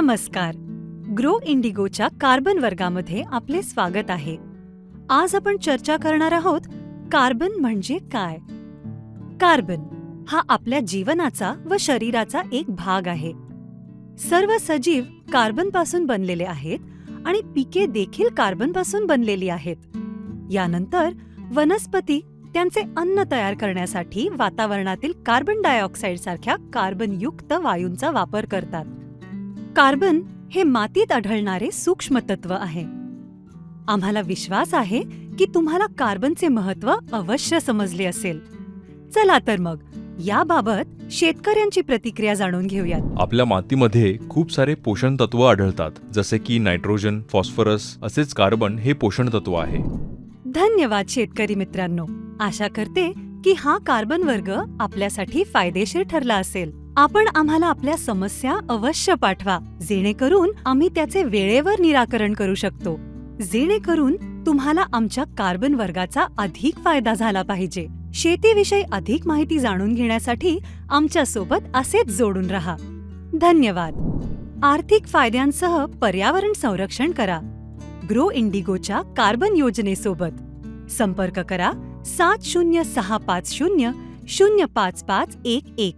नमस्कार. Grow इंडिगोच्या carbon वर्गामध्ये आपले स्वागत आहे. आज आपण चर्चा करणार आहोत कार्बन म्हणजे काय? कार्बन हा आपल्या जीवनाचा व शरीराचा एक भाग आहे. सर्व सजीव कार्बनपासून बनलेले आहेत आणि पिके देखील कार्बनपासून बनलेली आहेत. यानंतर वनस्पती त्यांचे अन्न तयार करण्यासाठी वातावरणातील कार्बन डायऑक्साईड सारख्या कार्बनयुक्त वायूंचा वापर करतात. कार्बन हे मातीत आढळणारे सूक्ष्म तत्व आहे. आम्हाला विश्वास आहे की तुम्हाला कार्बनचे महत्त्व अवश्य समजले असेल. चला तर मग याबाबत शेतकऱ्यांची प्रतिक्रिया जाणून घेऊयात. आपल्या मातीमध्ये खूप सारे पोषण तत्व आढळतात जसे की नायट्रोजन फॉस्फरस असेच कार्बन हे पोषण तत्व आहे. धन्यवाद शेतकरी मित्रांनो. आशा करते की हा कार्बन वर्ग आपल्यासाठी फायदेशीर ठरला असेल. आपण आम्हाला आपल्या समस्या अवश्य पाठवा जेणेकरून आम्ही त्याचे वेळेवर निराकरण करू शकतो. जेणेकरून तुम्हाला आमच्या कार्बन वर्गाचा अधिक फायदा झाला पाहिजे. शेतीविषयी अधिक माहिती जाणून घेण्यासाठी आमच्यासोबत असेच जोडून राहा. धन्यवाद. आर्थिक फायद्यांसह पर्यावरण संरक्षण करा. ग्रो इंडिगोच्या कार्बन योजनेसोबत संपर्क करा सात शून्य सहा पाच शून्य शून्य पाच पाच एक एक.